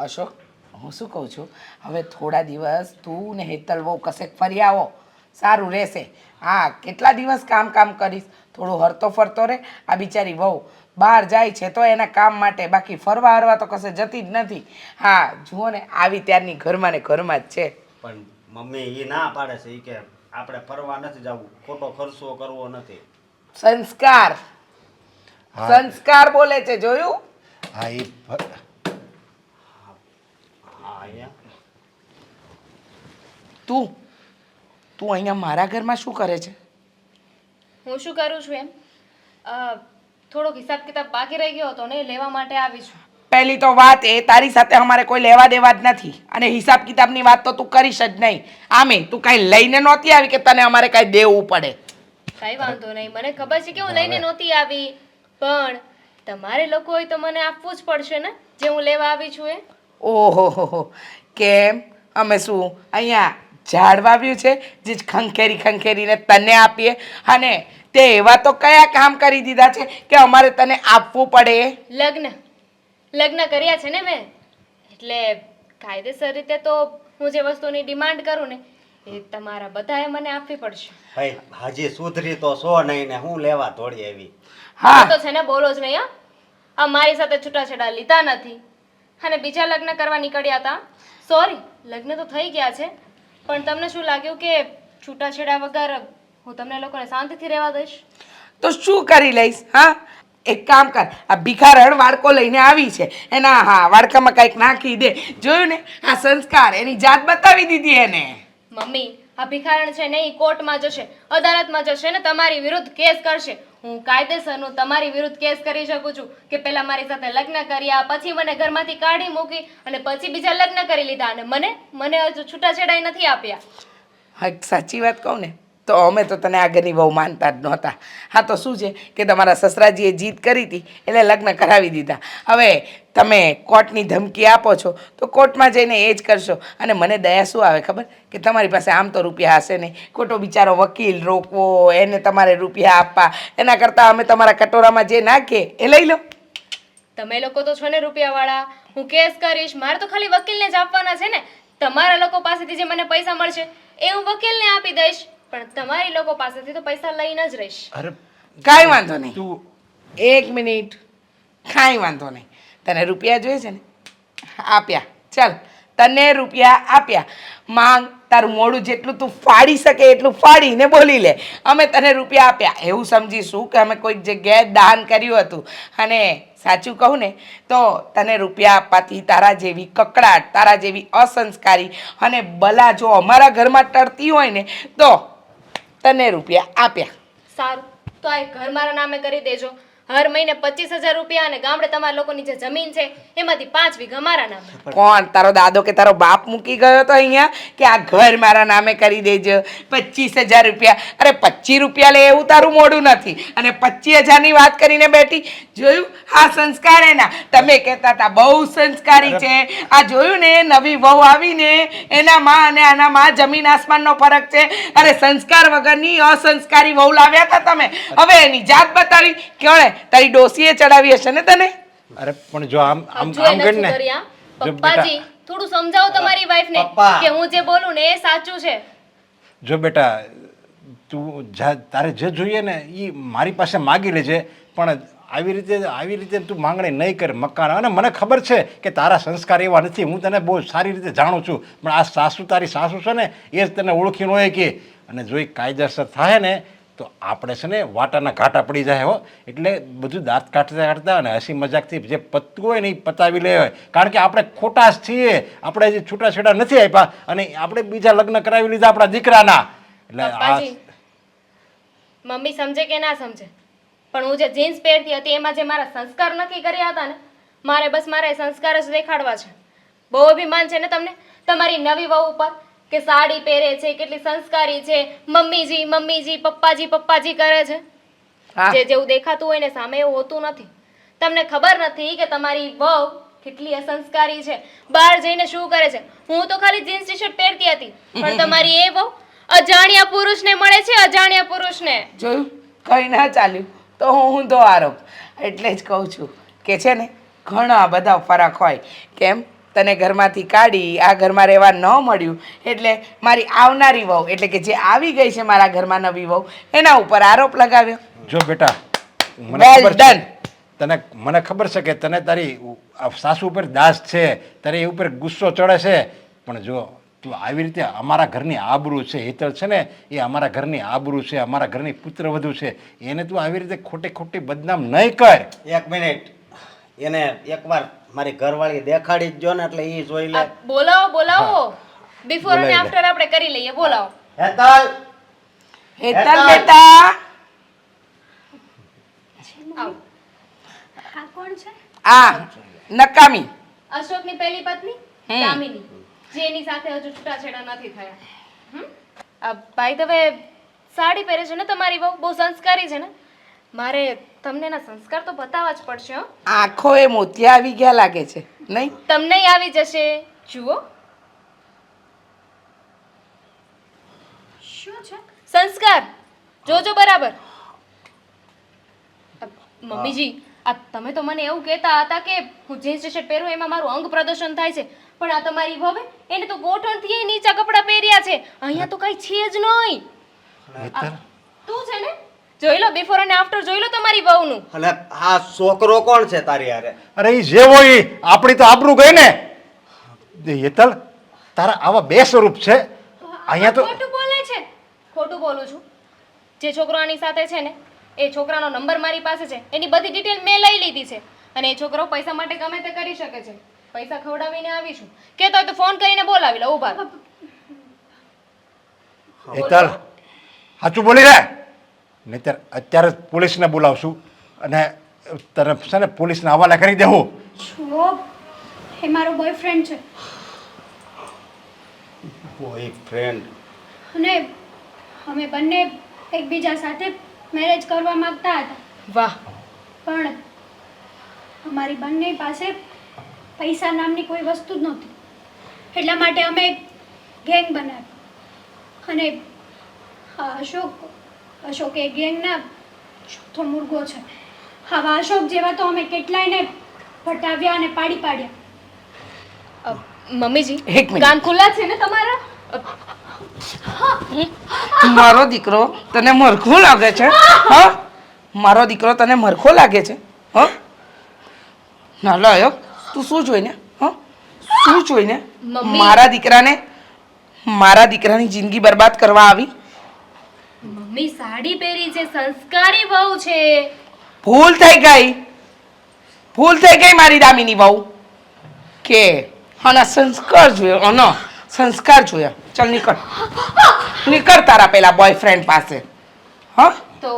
અશોક હું શું કહું છું? હવે થોડા દિવસ તું ને હેતલ બહુ કશેક ફરી આવો. સારું રહેશે. હા કેટલા દિવસ કામ કામ કરીશ? થોડું હરતો ફરતો રહે. આ બિચારી વહુ બહાર જાય છે તો એના કામ માટે. બાકી ફરવા હરવા તો કશે જતી જ નથી. હા જુઓ ને આવી ત્યારની ઘરમાં ને ઘરમાં જ છે. પણ મમ્મી એ ના પાડે છે એ કે આપણે ફરવા નથી જવું. ખોટો ખર્ચો કરવો નથી. સંસ્કાર. સંસ્કાર બોલે છે જોયું? હા એ ફ- હા અહીંયા તું તું અહીંયા મારા ઘરમાં શું કરે છે? હું શું કરું છું એમ? થોડોક હિસાબ કિતાબ બાકી રહી ગયો હતો ને લેવા માટે આવી છું. પહેલી તો વાત એ તારી સાથે અમારે કોઈ લેવા દેવા જ નથી. અને હિસાબ કિતાબની વાત તો તું કરીશ જ નહીં. આમે તું કાંઈ લઈને નહોતી આવી કે તને અમારે કાંઈ દેવું પડે? કઈ વાંધો નહીં. મને ખબર છે કે હું લઈને નહોતી આવી. પણ તમારે લોકો હોય તો મને આપવું જ પડશે ને જે હું લેવા આવી છું એ ઓહો કેમ? અમે શું અહીંયા ઝાડ વાવ્યું છે જે ખંખેરી ખંખેરીને તને આપીએ. અને તે એવા તો કયા કામ કરી દીધા છે કે અમારે તને આપવું પડે? લગ્ન. લગ્ન કર્યા છે ને મેં. એટલે કાયદેસર રીતે તો હું જે વસ્તુની ડિમાન્ડ કરું ને એ તમારા બધાએ મને આપવી પડશે. ભાઈ હાજી સુધરી તો સો નહીં ને હું લેવા થોડી આવી. હા. તો છે ને બોલો જ નહીં હા. આ મારી સાથે છૂટાછેડા લીધા નથી. અને બીજા લગ્ન કરવા નીકળ્યા હતા સોરી લગ્ન તો થઈ ગયા છે. પણ તમને શું લાગ્યું કે છૂટાછેડા વગર હું તમને લોકોને શાંતિથી રહેવા દઈશ? તો શું કરી લઈશ હા? એક કામ કર આ ભિખારણ વાડકો લઈને આવી છે. એના હા વાડકામાં કંઈક નાખી દે. જોયું ને? આ સંસ્કાર એની જાત બતાવી દીધી એને. મમ્મી આ ભિખારણ છે ને એ કોર્ટમાં જશે, અદાલતમાં જશે ને તમારી વિરુદ્ધ કેસ કરશે. હું કાયદેસરનું તમારી વિરુદ્ધ કેસ કરી શકું છું કે પહેલાં મારી સાથે લગ્ન કર્યા, પછી મને ઘરમાંથી કાઢી મૂકી અને પછી બીજા લગ્ન કરી લીધા અને મને મને હજુ છૂટાછેડાઈ નથી આપ્યા. હા સાચી વાત કહું ને તો અમે તો તને આગળની બહુ માનતા જ નહોતા. હા, તો શું છે કે તમારા સસરાજીએ જીત કરી હતી, એટલે લગ્ન કરાવી દીધા. હવે તમે કોર્ટની ધમકી આપો છો, તો કોર્ટમાં જઈને એ જ કરશો. અને મને દયા શું આવે ખબર? કે તમારી પાસે આમ તો રૂપિયા હશે નહીં. ખોટો બિચારો વકીલ રોકવો, એને તમારે રૂપિયા આપવા. એના કરતાં અમે તમારા કટોરામાં જે નાખીએ, એ લઈ લો. તમે લોકો તો છો ને રૂપિયાવાળા. હું કેસ કરીશ, મારે તો ખાલી વકીલને જ આપવાના છે ને. તમારા લોકો પાસેથી જે મને પૈસા મળશે, એ હું વકીલને આપી દઈશ. પણ તમારી લોકો પાસેથી તો પૈસા લઈને જ રહીશ. અરે કાંઈ વાંધો નહીં. તું એક મિનિટ. કાંઈ વાંધો નહીં. તને રૂપિયા જોઈએ છે ને? આપ્યા. ચાલ. તને રૂપિયા આપ્યા. માંગ તારું મોડું જેટલું તું ફાડી શકે એટલું ફાડીને બોલી લે. અમે તને રૂપિયા આપ્યા. એવું સમજીશું કે અમે કોઈક જગ્યાએ દાન કર્યું હતું. અને સાચું કહું ને તો તને રૂપિયા આપવાથી તારા જેવી કકડાટ તારા જેવી અસંસ્કારી અને બલા જો અમારા ઘરમાં ટળતી હોય ને તો તને રૂપિયા આપ્યા. સારું. તો આ ઘર મારા નામે કરી દેજો. હર મહિને પચીસ હજાર રૂપિયા અને ગામડે તમારા લોકોની જે જમીન છે, એમાંથી પાંચ વીઘા મારા નામે. કોણ? તારો દાદો કે તારો બાપ મૂકી ગયો તો અહીંયા? કે આ ઘર મારા નામે કરી દેજો. પચીસ હજાર રૂપિયા. અરે પચીસ રૂપિયા લે એવું તારું મોડું નથી. અને પચીસ હજારની વાત કરીને બેઠી. જોયું? આ સંસ્કાર એના. તમે કહેતા હતા, બહુ સંસ્કારી છે. આ જોયું ને, નવી વહુ આવીને એના માં અને આના માં જમીન આસમાનનો ફરક છે. અરે સંસ્કાર વગરની અસંસ્કારી વહુ લાવ્યા હતા તમે. હવે એની જાત બતાવી. કોણે તારી ડોસીએ ચડાવી હશે ને તને? અરે પણ જો આમ આમ આમ કર ને કરી હા જો પપ્પાજી બેટા થોડું સમજાવો તમારી વાઈફને પપ્પા. કે હું જે બોલું ને એ સાચું છે. જો બેટા તું જા તારે જે જોઈએ ને એ મારી પાસે માગી લેજે. પણ આવી રીતે આવી રીતે તું માંગણી નહીં કર મકાન. અને મને ખબર છે કે તારા સંસ્કાર એવા નથી. હું તને બહુ સારી રીતે જાણું છું. પણ આ સાસુ તારી સાસુ છે ને એ જ તને ઓળખી ન હોય કે. અને જો એ કાયદેસર થાય ને તો આપણે છે ને વાટાના ઘાટા પડી જાય હો. એટલે બધું દાંત કાઢતા કાઢતા અને હસી મજાકથી જે પતવું હોય ને એ પતાવી લે હોય. કારણ કે આપણે ખોટા છીએ. આપણે હજી છૂટાછેડા નથી આપ્યા અને આપણે બીજા લગ્ન કરાવી લીધા આપણા દીકરાના. એટલે આ મમ્મી સમજે કે ના સમજે? પણ હું જે જીન્સ પહેરતી હતી એમાં જે મારા સંસ્કાર નક્કી કર્યા હતા ને, મારે બસ મારા સંસ્કાર જ દેખાડવા છે. બહુ અભિમાન છે ને તમને? તમારી નવી વહુ ઉપર કે સાડી પહેરે છે કેટલી સંસ્કારી છે મમ્મીજી મમ્મીજી પપ્પાજી પપ્પાજી કરે છે. જે જેવું દેખાતું હોય ને સામે એવું હોતું નથી. તમને ખબર નથી કે તમારી વહુ કેટલી અસંસ્કારી છે. બહાર જઈને શું કરે છે? હું તો ખાલી જીન્સ ટી શર્ટ પહેરતી હતી. પણ તમારી એ વહુ અજાણ્યા પુરુષને મળે છે અજાણ્યા પુરુષને. જોયું? કઈ ના ચાલ્યું. તો હું ઊંધો આરોપ. એટલે જ કહું છું કે છે ને ઘણા બધા ફરક હોય. કેમ? તને ઘરમાંથી કાઢી આ ઘરમાં રહેવા ન મળ્યું. એટલે મારી આવનારી વહુ એટલે કે જે આવી ગઈ છે મારા ઘરમાં નવી વહુ એના ઉપર આરોપ લગાવ્યો. જો બેટા મને ખબર છે તને મને ખબર છે કે તને તારી સાસુ ઉપર દાસ છે તારે એ ઉપર ગુસ્સો ચડે છે. પણ જો તું આવી રીતે અમારા ઘરની આબરૂ છે હેતળ છે ને એ અમારા ઘરની આબરૂ છે અમારા ઘરની પુત્રવધુ છે એને તું આવી રીતે ખોટી ખોટી બદનામ નહીં કર. એક મિનિટ. એને એકવાર મારી ઘરવાળી દેખાડી જ જો ને એટલે એ જોઈ લે. બોલાવો બોલાવો. બિફોર અને આફ્ટર આપણે કરી લઈએ બોલાવો. હેતલ. હેતલ. બેટા. આવો. કોણ છે? આ નકામી. અશોકની પહેલી પત્ની. દામિની જે સાથે હજુ છૂટાછેડા નથી થયા. હમ? આ ભાઈ તમે સાડી પહેરે છે ને તમારી બહુ? બહુ સંસ્કારી છે ને? મારે તમને એના સંસ્કાર તો બતાવવા જ પડશે હો. આંખો એ મોતિયા આવી ગયા લાગે છે નહીં? તમને આવી જશે. જુઓ. શું છે? સંસ્કાર. જોજો બરાબર. મમ્મીજી આ તમે તો મને એવું કહેતા હતા કે હું જીન્સ ટી શર્ટ પહેરું એમાં મારું અંગ પ્રદર્શન થાય છે. પણ આ તમારી ભવે એને તો ગોઠણથી નીચા કપડાં પહેર્યા છે. અહીંયા તો કઈ છે જ નહીં. તું છે ને? જોઈ લો બિફોર અને આફ્ટર જોઈ લો તમારી વહુનું. અલે આ છોકરો કોણ છે તારી હારે? અરે એ જેવો ઈ, આપણી તો આબરૂ ગઈ ને. હેતલ તારા આવા બે સ્વરૂપ છે. અહીંયા તો ખોટું બોલે છે. ખોટું બોલું છું. જે છોકરો આની સાથે છે ને એ છોકરાનો નંબર મારી પાસે છે. એની બધી ડિટેલ મેં લઈ લીધી છે. અને એ છોકરો પૈસા માટે ગમે તે કરી શકે છે. પૈસા ખવડાવીને આવીશું કે તો ફોન કરીને બોલાવી લો ઊભા રહો. હેતલ સાચું બોલી રે? નહીતર અત્યારે જ પોલીસને બોલાવશું અને તને છે ને પોલીસને હવાલે કરી દેવું છો એ મારો બોયફ્રેન્ડ છે. બોયફ્રેન્ડ અને અમે બંને એકબીજા સાથે મેરેજ કરવા માંગતા હતા. વાહ. પણ અમારી બંને પાસે પૈસા નામની કોઈ વસ્તુ જ નહોતી. એટલા માટે અમે ગેંગ બનાવી અને અશોક અશોક એ ગેંગના ચોથો મુર્ગો છે. આવા અશોક જેવા તો અમે કેટલાયને ફટાવ્યા અને પાડી પાડ્યા. મમ્મીજી એક મિનિટ. કાન ખુલ્લા છે ને તમારા? મારો દીકરો તને મરખો લાગે છે? હા. મારો દીકરો તને મરખો લાગે છે? હા? ના લાયક તું શું જોઈને? હા? શું જોઈને. મારા દીકરાને મારા દીકરાની જિંદગી બરબાદ કરવા આવી? મમ્મી સાડી પહેરી છે સંસ્કારી વહુ છે. ભૂલ થઈ ગઈ. ભૂલ થઈ ગઈ મારી દામિની બહુ કે આના સંસ્કાર જોયો આનો સંસ્કાર જોયા. ચાલ નીકળ. નીકળ તારા પેલા બોયફ્રેન્ડ પાસે. હા?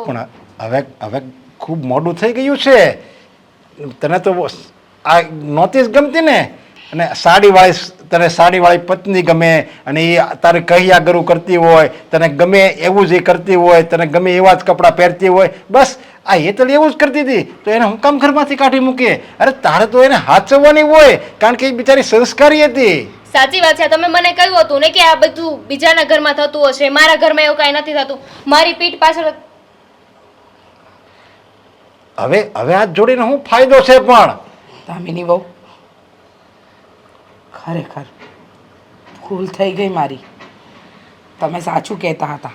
પણ હવે હવે ખૂબ મોડું થઈ ગયું છે. તને તો આ નહોતી જ ગમતી ને? અને સાડીવાળી તને સાડીવાળી પત્ની ગમે અને એ તારે કહ્યા ગરુ કરતી હોય તને ગમે એવું જ એ કરતી હોય તને ગમે એવા જ કપડાં પહેરતી હોય બસ આ હેતલ એવું જ કરતી હતી. તો એને હું કામ ઘરમાંથી કાઢી મૂકે? અરે તારે તો એને હાચવવાની હોય કારણ કે એ બિચારી સંસ્કારી હતી. સાચી વાત છે. તમે મને કહ્યું હતું ને કે આ બધું બીજાના ઘરમાં થતું હશે મારા ઘરમાં એવું કાંઈ નથી થતું. મારી પીઠ પાછળ હવે હવે હાથ જોડીને હું ફાયદો છે પણ. દામિની બહુ ખરેખર. ભૂલ થઈ ગઈ મારી. તમે સાચું કહેતા હતા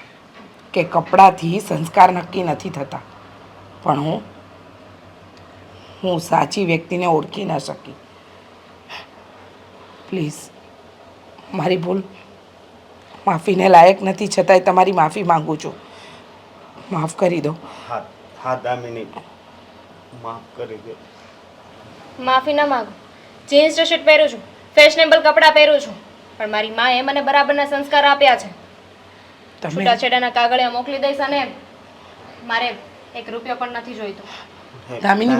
કે કપડાથી સંસ્કાર નક્કી નથી થતા. પણ હું હું સાચી વ્યક્તિને ઓળખી ન શકી. પ્લીઝ મારી ભૂલ માફીને લાયક નથી છતાંય તમારી માફી માંગુ છું. માફ કરી દો. હા હા દામિની માફ કરી દો. માફી ના માંગો. જીન્સ ટી શર્ટ પહેરું છું. ફેશનેબલ કપડાં પહેરું છું. પણ મારી માએ મને બરાબરના સંસ્કાર આપ્યા છે. તમે છૂટાછેડાના કાગળિયા મોકલી દઈશ અને મારે એક રૂપિયો પણ નથી જોઈતો. દામિની